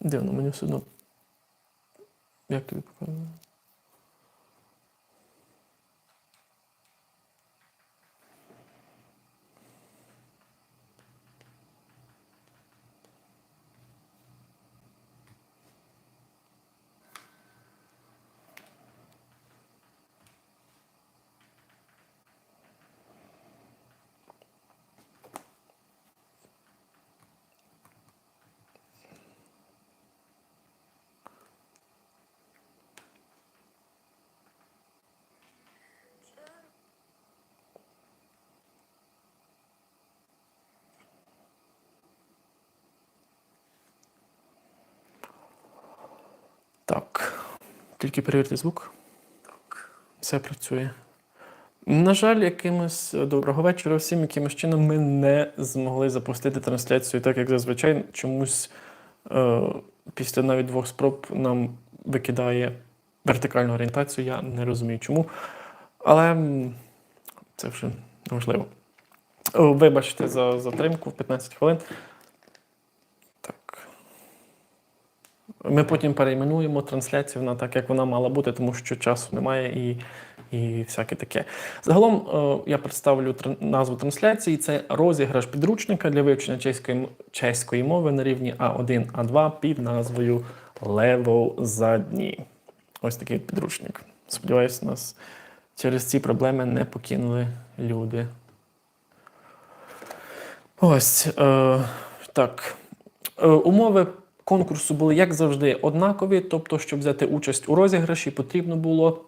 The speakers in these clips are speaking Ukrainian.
Дивно, мені все одно. Як тобі показує? Так. Тільки перевірте звук. Так. Все працює. На жаль, якимось доброго вечора всім, якимось чином ми не змогли запустити трансляцію так, як зазвичай. Чомусь е, після навіть двох спроб нам викидає вертикальну орієнтацію. Я не розумію чому. Але це вже важливо. Вибачте за затримку в 15 хвилин. Так. Ми потім перейменуємо трансляцію на так, як вона мала бути, тому що часу немає і, і всяке таке. Загалом е, я представлю назву трансляції. Це розіграш підручника для вивчення чеської, чеської мови на рівні А1, А2 під назвою Лево задній. Ось такий підручник. Сподіваюсь, нас через ці проблеми не покинули люди. Ось е, так. Е, умови конкурсу були, як завжди, однакові. Тобто, щоб взяти участь у розіграші, потрібно було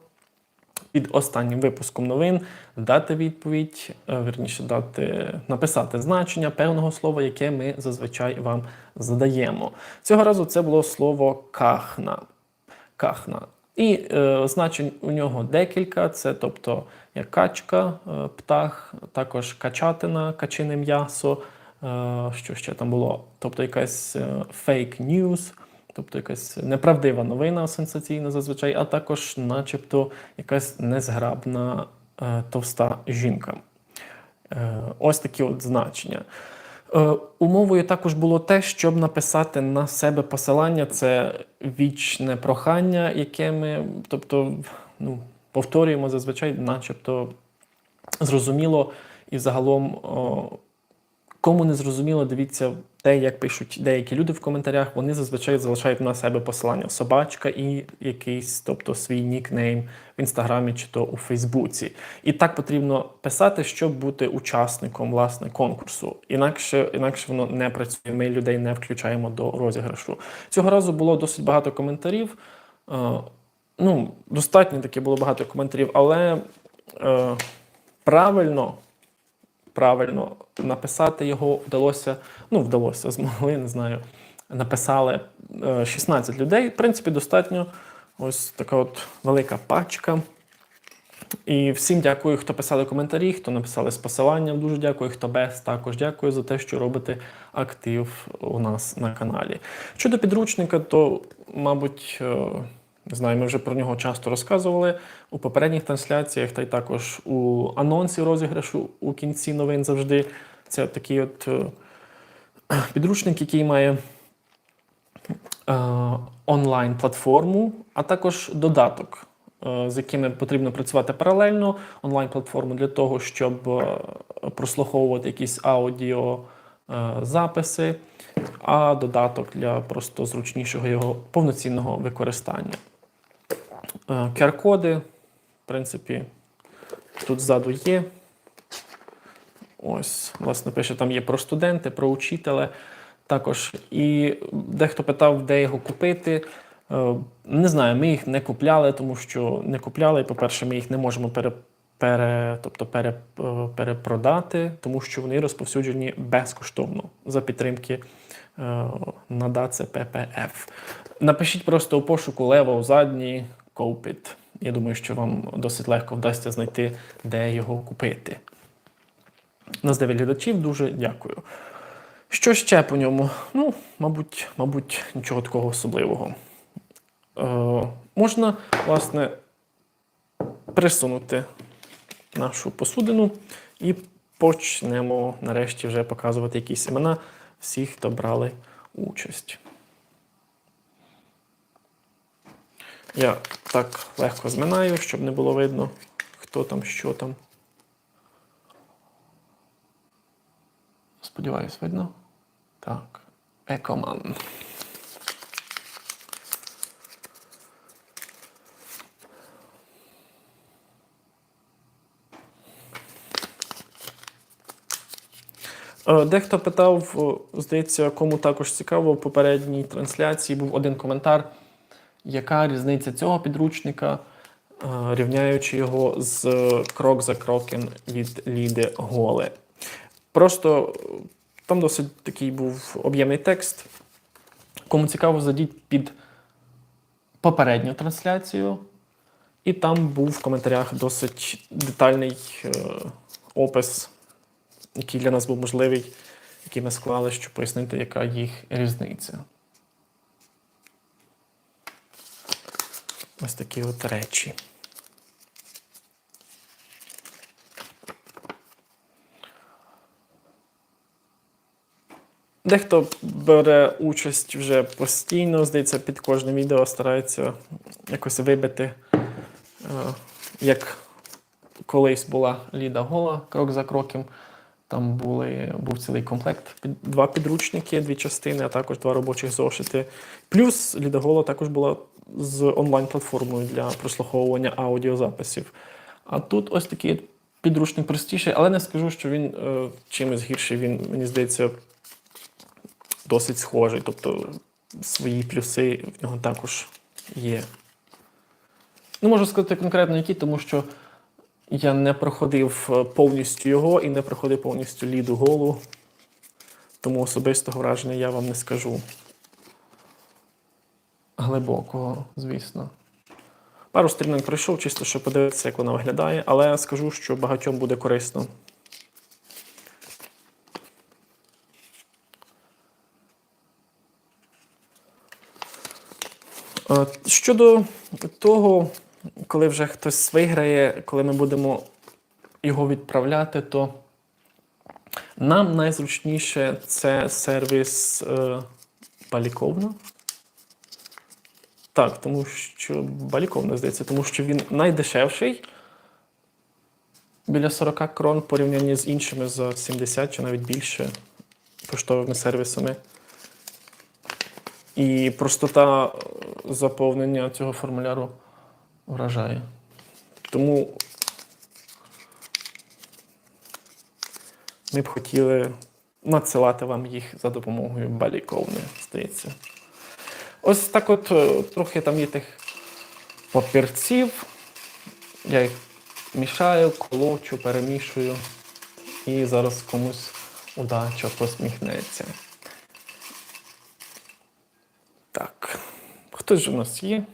під останнім випуском новин дати відповідь, е, верніше дати, написати значення певного слова, яке ми зазвичай вам задаємо. Цього разу це було слово кахна. кахна. І е, значень у нього декілька: це тобто як качка, е, птах, також качатина, качине м'ясо. Е, що ще там було? Тобто якась фейк news, тобто якась неправдива новина сенсаційна зазвичай, а також, начебто, якась незграбна е, товста жінка. Е, ось такі от значення. Умовою також було те, щоб написати на себе посилання. Це вічне прохання, яке ми, тобто, ну, повторюємо зазвичай, начебто зрозуміло, і загалом, кому не зрозуміло, дивіться те, як пишуть деякі люди в коментарях, вони зазвичай залишають на себе посилання собачка і якийсь, тобто свій нікнейм в інстаграмі чи то у Фейсбуці. І так потрібно писати, щоб бути учасником власне конкурсу. Інакше, інакше воно не працює. Ми людей не включаємо до розіграшу. Цього разу було досить багато коментарів. Е, ну, достатньо таки було багато коментарів, але е, правильно правильно написати його вдалося. Ну, вдалося, змогли, не знаю. Написали е, 16 людей. В принципі, достатньо. Ось така от велика пачка. І всім дякую, хто писали коментарі, хто написали з посиланням. Дуже дякую, хто без також дякую за те, що робите актив у нас на каналі. Щодо підручника, то, мабуть, е, знаю, ми вже про нього часто розказували у попередніх трансляціях, та й також у анонсі розіграшу у кінці новин завжди. Це такий от е, підручник, який має е, онлайн-платформу, а також додаток, е, з якими потрібно працювати паралельно. Онлайн-платформу для того, щоб прослуховувати якісь аудіо е, записи, а додаток для просто зручнішого його повноцінного використання. Е, QR-коди, в принципі, тут ззаду є. Ось, власне, пише, там є про студенти, про учителя. Також і дехто питав, де його купити. Е, Не знаю, ми їх не купляли, тому що не купляли. І, По-перше, ми їх не можемо пере, пере, тобто пере, е, перепродати, тому що вони розповсюджені безкоштовно за підтримки е, ППФ. Напишіть просто у пошуку лево у задній Копіт. Я думаю, що вам досить легко вдасться знайти, де його купити. На 9 глядачів дуже дякую. Що ще по ньому? Ну, мабуть, мабуть, нічого такого особливого. Е, можна, власне, присунути нашу посудину і почнемо нарешті вже показувати якісь імена всіх, хто брали участь. Я так легко зминаю, щоб не було видно, хто там, що там. Сподіваюсь, видно. Так. Екоман. Е, Дехто питав, здається, кому також цікаво, в попередній трансляції був один коментар, яка різниця цього підручника, е, рівняючи його з крок за кроком від Ліди Голе. Просто е, там досить такий був об'ємний текст. Кому цікаво, зайдіть під попередню трансляцію, і там був в коментарях досить детальний е, опис який для нас був можливий, який ми склали, щоб пояснити, яка їх різниця. Ось такі от речі. Дехто бере участь вже постійно, здається, під кожним відео старається якось вибити, е, як колись була Ліда Гола крок за кроком. Там були, був цілий комплект, два підручники, дві частини, а також два робочих зошити. Плюс Ліда Гола також була з онлайн-платформою для прослуховування аудіозаписів. А тут ось такий підручник простіший, але не скажу, що він е, чимось гірший. Він, мені здається, досить схожий. Тобто свої плюси в нього також є. Не можу сказати конкретно які, тому що я не проходив е, повністю його і не проходив повністю ліду голу. Тому особистого враження я вам не скажу. Глибокого, звісно. Пару сторінок пройшов, чисто щоб подивитися, як вона виглядає, але скажу, що багатьом буде корисно. Е, Щодо того, коли вже хтось виграє, коли ми будемо його відправляти, то нам найзручніше це сервіс е, Баліковна. Так, тому що Баліковна, здається, тому що він найдешевший. Біля 40 крон в порівнянні з іншими за 70 чи навіть більше поштовими сервісами. І простота е, заповнення цього формуляру вражає. Тому ми б хотіли надсилати вам їх за допомогою баліковни, здається. Ось так от е, трохи там є тих папірців. Я їх мішаю, колочу, перемішую. І зараз комусь удача посміхнеться. Так, хтось же у нас є?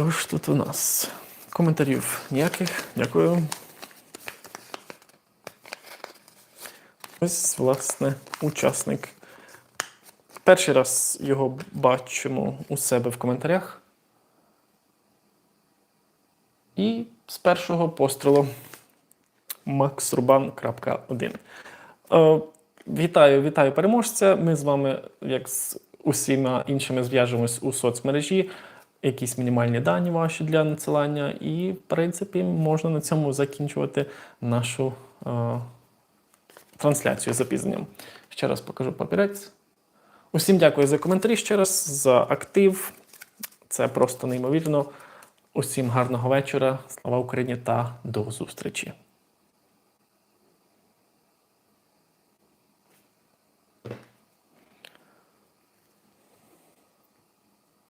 Хто ж тут у нас? Коментарів ніяких. Дякую. Ось, власне, учасник. Перший раз його бачимо у себе в коментарях. І з першого пострілу maxruban.1. Е, Вітаю, вітаю переможця. Ми з вами, як з усіма іншими, зв'яжемось у соцмережі. Якісь мінімальні дані ваші для надсилання, і, в принципі, можна на цьому закінчувати нашу е, трансляцію з запізненням. Ще раз покажу папірець. Усім дякую за коментарі ще раз, за актив. Це просто неймовірно. Усім гарного вечора. Слава Україні та до зустрічі!